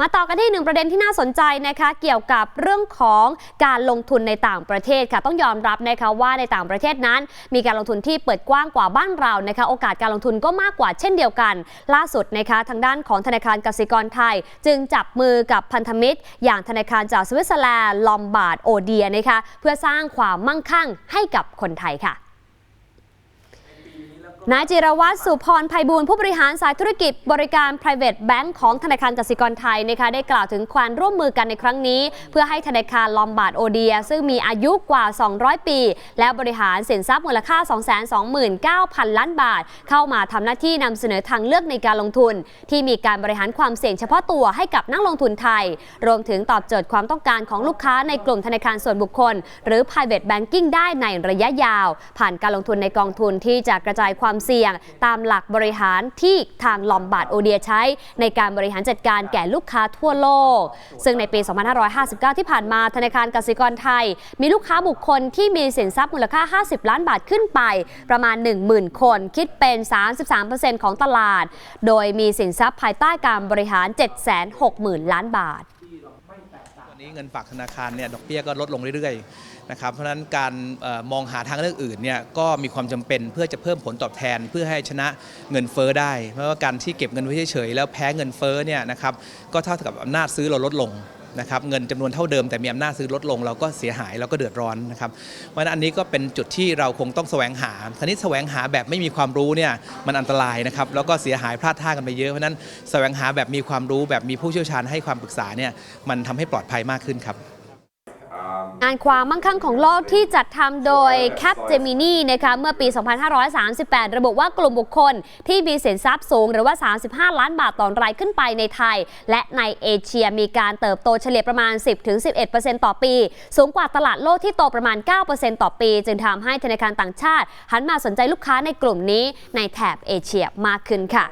มาต่อกันที่หนึ่งประเด็นที่น่าสนใจนะคะเกี่ยวกับเรื่องของการลงทุนในต่างประเทศค่ะต้องยอมรับนะคะว่าในต่างประเทศนั้น มีการลงทุนที่เปิดกว้างกว่าบ้านเรานะคะโอกาสการลงทุนก็มากกว่าเช่นเดียวกัน ล่าสุดนะคะทางด้านของธนาคารกสิกรไทย จึงจับมือกับพันธมิตร อย่างธนาคารจากสวิตเซอร์แลนด์ลอมบาร์ดโอเดียนะคะเพื่อสร้างความมั่งคั่งให้กับคนไทยค่ะ นายจิรวัตรสุพรไพบูลผู้บริหารสายธุรกิจบริการ private bank ของธนาคารกสิกรไทยนะคะได้กล่าวถึงความร่วมมือกันในครั้งนี้ เพื่อให้ธนาคารลอมบาร์ดโอเดีย ซึ่งมีอายุกว่า 200 ปี และบริหารสินทรัพย์มูลค่า 229,000 ล้านบาท เข้ามาทำหน้าที่นำเสนอทางเลือกในการลงทุน ที่มีการบริหารความเสี่ยงเฉพาะตัวให้กับนักลงทุนไทย รวมถึงตอบโจทย์ความต้องการของลูกค้าในกลุ่มธนาคารส่วนบุคคล หรือ private banking ได้ในระยะยาว ผ่านการลงทุนในกองทุนที่จะกระจายความเสี่ยง ตามหลักบริหารที่ทางลอมบาร์ดโอเดียใช้ ในการบริหารจัดการแก่ลูกค้าทั่วโลก ซึ่งในปี 2559 ที่ผ่านมาธนาคารกสิกรไทย มีลูกค้าบุคคลที่มีสินทรัพย์มูลค่า 50 ล้านบาทขึ้นไป ประมาณ 10,000 คนคิดเป็น 33%ของตลาด โดยมีสินทรัพย์ภายใต้การบริหาร 760,000 ล้านบาท อนนี้เงินฝากธนาคารเนี่ยดอกเบี้ยก็ลดลงเรื่อยๆนะครับเพราะฉะนั้นการออมองหาทางเลือกอื่นเนี่ยก็มีความจำเป็นเพื่อจะเพิ่มผลตอบแทน เพื่อให้ชนะเงินเฟ้อได้ เพราะว่าการที่เก็บเงินไว้เฉยๆแล้วแพ้เงินเฟ้อเนี่ยนะครับก็เท่ากับอำนาจซื้อเราลดลง นะครับเงินจำนวนเท่าเดิมแต่มีอำนาจซื้อลดลง เราก็เสียหายเราก็เดือดร้อนนะครับเพราะฉะนั้นอันนี้ก็เป็นจุดที่เราคงต้องแสวงหาทีนี้แสวงหาแบบไม่มีความรู้เนี่ยมันอันตรายนะครับแล้วก็เสียหายพลาดท่ากันไปเยอะเพราะฉะนั้นแสวงหาแบบมีความรู้แบบมีผู้เชี่ยวชาญให้ความปรึกษาเนี่ยมันทำให้ปลอดภัยมากขึ้นครับ งานความมั่งคั่งของโลกที่จัดทำโดย Capgemini นะคะเมื่อปี 2538 ระบุว่ากลุ่มบุคคลที่มีสินทรัพย์สูงหรือว่า 35 ล้านบาทต่อรายขึ้นไปในไทย และในเอเชียมีการเติบโตเฉลี่ยประมาณ 10-11%ต่อปี สูงกว่าตลาดโลกที่โตประมาณ 9%ต่อปี จึงทำให้ธนาคารต่างชาติ หันมาสนใจลูกค้าในกลุ่มนี้ในแถบเอเชียมากขึ้นค่ะ